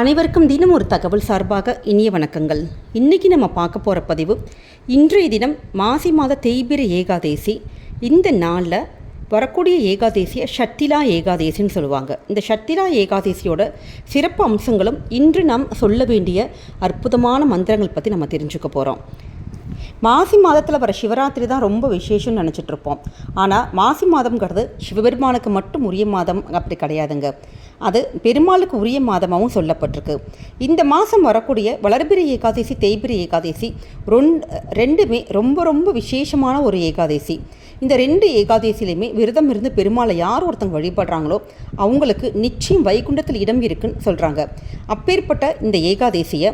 அனைவருக்கும் தினம் ஒரு தகவல் சார்பாக இனிய வணக்கங்கள். இன்றைக்கி நம்ம பார்க்க போகிற பதிவு இன்றைய தினம் மாசி மாத தேய்பிர ஏகாதேசி. இந்த நாளில் வரக்கூடிய ஏகாதேசியை ஷட்டிலா ஏகாதேசின்னு சொல்லுவாங்க. இந்த ஷட்டிலா ஏகாதேசியோட சிறப்பு அம்சங்களும் இன்று நாம் சொல்ல வேண்டிய அற்புதமான மந்திரங்கள் பற்றி நம்ம தெரிஞ்சுக்க போகிறோம் மாசி மாதத்தில் வர சிவராத்திரி தான் ரொம்ப விசேஷம்னு நினச்சிட்ருப்போம் ஆனால் மாசி மாதம்ங்கிறது சிவபெருமானுக்கு மட்டும் உரிய மாதம் அப்படி கிடையாதுங்க. அது பெருமாளுக்கு உரிய மாதமாகவும் சொல்லப்பட்டிருக்கு. இந்த மாதம் வரக்கூடிய வளர்பிறை ஏகாதசி தேய்பிரி ஏகாதசி ரெண்டுமே ரொம்ப ரொம்ப விசேஷமான ஒரு ஏகாதசி. இந்த ரெண்டு ஏகாதசிலையுமே விரதம் இருந்து பெருமாளை யார் ஒருத்தங்க வழிபடுறாங்களோ அவங்களுக்கு நிச்சயம் வைகுண்டத்தில் இடம் இருக்குன்னு சொல்கிறாங்க அப்பேற்பட்ட இந்த ஏகாதசியை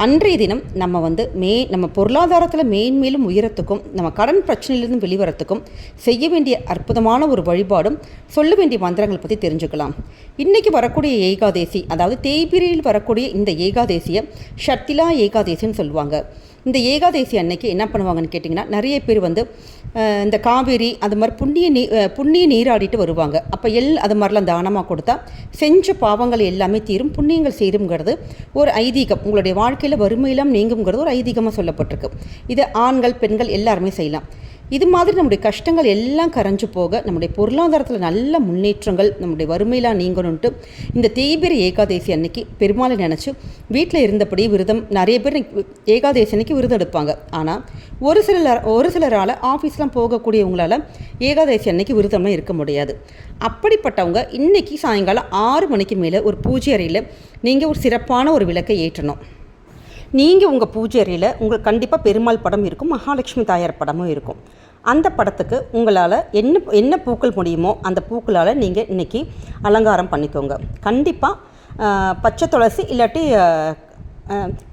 அன்றைய தினம் நம்ம வந்து மே நம்ம பொருளாதாரத்தில் மேன்மேலும் உயரத்துக்கும் நம்ம கடன் பிரச்சனையிலிருந்து வெளிவரத்துக்கும் செய்ய வேண்டிய அற்புதமான ஒரு வழிபாடும் சொல்ல வேண்டிய மந்திரங்கள் பற்றி தெரிஞ்சுக்கலாம். இன்றைக்கி வரக்கூடிய ஏகாதேசி அதாவது தேய்பிரியில் வரக்கூடிய இந்த ஏகாதேசியை ஷத்திலா ஏகாதேசின்னு சொல்லுவாங்க. இந்த ஏகாதேசி அன்னைக்கு என்ன பண்ணுவாங்கன்னு கேட்டிங்கன்னா நிறைய பேர் வந்து இந்த காவேரி அது மாதிரி புண்ணிய நீ புண்ணிய நீராடிட்டு வருவாங்க. அப்போ எல் அது மாதிரிலாம் தானமாக கொடுத்தா செஞ்ச பாவங்கள் எல்லாமே தீரும் புண்ணியங்கள் சேரும்ங்கிறது ஒரு ஐதீகம். உங்களுடைய வாழ்க்கையில் வறுமையெல்லாம் நீங்குங்கிறது ஒரு ஐதீகமாக சொல்லப்பட்டிருக்கு. இது ஆண்கள் பெண்கள் எல்லாருமே செய்யலாம். இது மாதிரி நம்முடைய கஷ்டங்கள் எல்லாம் கரைஞ்சு போக நம்முடைய பொருளாதாரத்தில் நல்ல முன்னேற்றங்கள் நம்முடைய வறுமையெல்லாம் நீங்கணுன்ட்டு இந்த தேய்பிர ஏகாதேசி அன்னைக்கு பெருமாளை நினச்சி வீட்டில் இருந்தபடி விரதம் நிறைய பேர் ஏகாதேசி அன்னைக்கு விரதம் எடுப்பாங்க. ஆனால் ஒரு சிலர் ஒரு சிலரால் ஆஃபீஸ்லாம் போகக்கூடியவங்களால ஏகாதேசி அன்னைக்கு விரதம்லாம் இருக்க முடியாது. அப்படிப்பட்டவங்க இன்னைக்கு சாயங்காலம் ஆறு மணிக்கு மேலே ஒரு பூஜை அறையில் நீங்கள் ஒரு சிறப்பான ஒரு விளக்கை ஏற்றணும். நீங்கள் உங்கள் பூஜை அறையில் உங்களுக்கு கண்டிப்பாக பெருமாள் படம் இருக்கும் மகாலட்சுமி தாயார் படமும் இருக்கும். அந்த படத்துக்கு உங்களால் என்ன என்ன பூக்கள் முடியுமோ அந்த பூக்களால் நீங்கள் இன்றைக்கி அலங்காரம் பண்ணிக்கோங்க. கண்டிப்பாக பச்சை துளசி இல்லாட்டி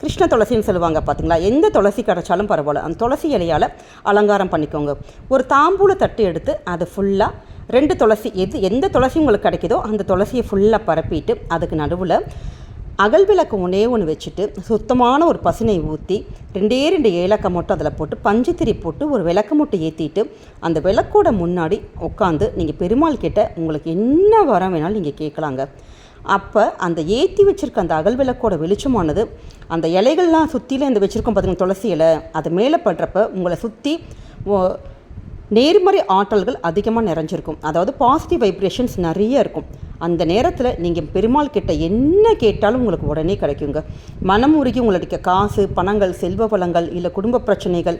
கிருஷ்ண துளசின்னு சொல்லுவாங்க பார்த்தீங்களா எந்த துளசி கிடைச்சாலும் பரவாயில்ல. அந்த துளசி இலையால் அலங்காரம் பண்ணிக்கோங்க. ஒரு தாம்பூல தட்டு எடுத்து அது ஃபுல்லாக ரெண்டு துளசி எது எந்த துளசி உங்களுக்கு கிடைக்குதோ அந்த துளசியை ஃபுல்லாக பரப்பிட்டு அதுக்கு நடுவில் அகல் விளக்கு ஒன்றே ஒன்று வச்சுட்டு சுத்தமான ஒரு பசுனை ஊற்றி ரெண்டே ரெண்டு ஏலக்காய் மட்டும் அதில் போட்டு பஞ்சுத்திரி போட்டு ஒரு விளக்கு மட்டும் ஏற்றிட்டு அந்த விளக்கோட முன்னாடி உட்காந்து நீங்கள் பெருமாள் கிட்ட உங்களுக்கு என்ன வரம் வேணாலும் நீங்கள் கேட்கலாங்க அப்போ அந்த ஏற்றி வச்சுருக்க அந்த அகல் விளக்கோட வெளிச்சமானது அந்த இலைகள்லாம் சுற்றியில் இந்த வச்சுருக்கோம் பார்த்தீங்கன்னா துளசி இலை அது மேலே படுறப்ப உங்களை சுற்றி நேர்மறை ஆற்றல்கள் அதிகமாக நிறைஞ்சிருக்கும். அதாவது பாசிட்டிவ் வைப்ரேஷன்ஸ் நிறைய இருக்கும். அந்த நேரத்தில் நீங்கள் பெருமாள் கிட்ட என்ன கேட்டாலும் உங்களுக்கு உடனே கிடைக்குங்க. மனம் உருகி உங்களுடைய காசு பணங்கள் செல்வ பலங்கள் இல்லை குடும்ப பிரச்சனைகள்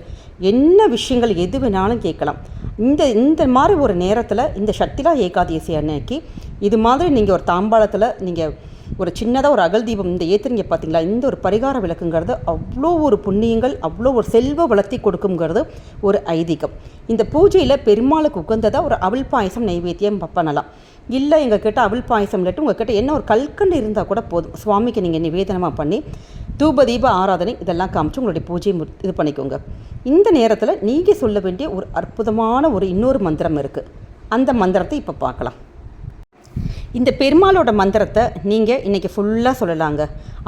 என்ன விஷயங்கள் எது வேணாலும் கேட்கலாம். இந்த இந்த மாதிரி ஒரு நேரத்தில் இந்த சக்திலா ஏகாதசி அன்னைக்கு இது மாதிரி நீங்கள் ஒரு தாம்பாளத்தில் நீங்கள் ஒரு சின்னதாக ஒரு அகல் தீபம் இந்த ஏற்றுறீங்க பார்த்தீங்களா இந்த ஒரு பரிகார விளக்குங்கிறது அவ்வளோ ஒரு புண்ணியங்கள் அவ்வளோ ஒரு செல்வ வளர்த்தி கொடுக்குங்கிறது ஒரு ஐதீகம். இந்த பூஜையில் பெருமாளுக்கு உகந்ததாக ஒரு அவள் பாயசம் நைவேத்தியம் பண்ணலாம் இல்லை எங்கள் கிட்ட அவள் பாயசம் இல்லாட்டி உங்கள் கிட்ட என்ன ஒரு கல்கண்டு இருந்தால் கூட போதும். சுவாமிக்கு நீங்கள் நிவேதனமாக பண்ணி தூப தீப ஆராதனை இதெல்லாம் காமிச்சு உங்களுடைய பூஜையை இது பண்ணிக்கோங்க. இந்த நேரத்தில் நீங்கள் சொல்ல வேண்டிய ஒரு அற்புதமான ஒரு இன்னொரு மந்திரம் இருக்குது அந்த மந்திரத்தை இப்போ பார்க்கலாம். இந்த பெருமாளோட மந்திரத்தை நீங்கள் இன்றைக்கி ஃபுல்லாக சொல்லலாங்க.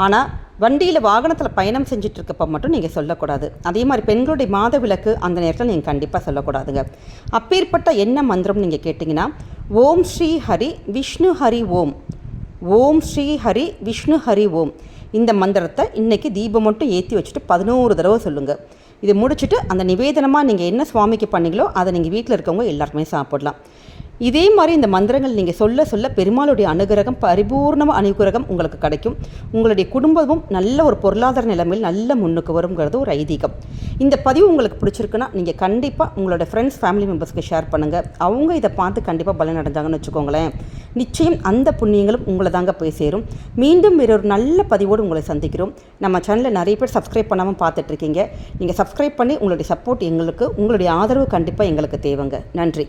ஆனால் வண்டியில் வாகனத்தில் பயணம் செஞ்சுட்டு மட்டும் நீங்கள் சொல்லக்கூடாது. அதே மாதிரி பெண்களுடைய மாத விளக்கு அந்த நேரத்தில் நீங்கள் கண்டிப்பாக சொல்லக்கூடாதுங்க. அப்பேற்பட்ட என்ன மந்திரம் நீங்கள் கேட்டிங்கன்னா ஓம் ஸ்ரீ ஹரி விஷ்ணு ஹரி ஓம். ஓம் ஸ்ரீ ஹரி விஷ்ணு ஹரி ஓம். இந்த மந்திரத்தை இன்றைக்கி தீபம் மட்டும் ஏற்றி வச்சுட்டு பதினோரு தடவை சொல்லுங்கள் இது முடிச்சுட்டு அந்த நிவேதனமாக நீங்கள் என்ன சுவாமிக்கு பண்ணீங்களோ அதை நீங்கள் வீட்டில் இருக்கவங்க எல்லாருக்குமே சாப்பிடலாம். இதே மாதிரி இந்த மந்திரங்கள் நீங்கள் சொல்ல சொல்ல பெருமாளுடைய அனுகிரகம் பரிபூர்ண அனுகிரகம் உங்களுக்கு கிடைக்கும். உங்களுடைய குடும்பமும் நல்ல ஒரு பொருளாதார நிலைமையில் நல்ல முன்னுக்கு வருங்கிறது ஒரு ஐதீகம். இந்த பதிவு உங்களுக்கு பிடிச்சிருக்குன்னா நீங்கள் கண்டிப்பாக உங்களோட ஃப்ரெண்ட்ஸ் ஃபேமிலி மெம்பர்ஸ்க்கு ஷேர் பண்ணுங்கள் அவங்க இதை பார்த்து கண்டிப்பாக பலன் அடைஞ்சாங்கன்னு வச்சுக்கோங்களேன். நிச்சயம் அந்த புண்ணியங்களும் உங்களை தாங்க போய் சேரும். மீண்டும் வேறொரு நல்ல பதிவோடு உங்களை சந்திக்கிறோம். நம்ம சேனலில் நிறைய பேர் சப்ஸ்கிரைப் பண்ணாமல் பார்த்துட்ருக்கீங்க நீங்கள் சப்ஸ்கிரைப் பண்ணி உங்களுடைய சப்போர்ட் எங்களுக்கு உங்களுடைய ஆதரவு கண்டிப்பாக எங்களுக்கு தேவைங்க. நன்றி.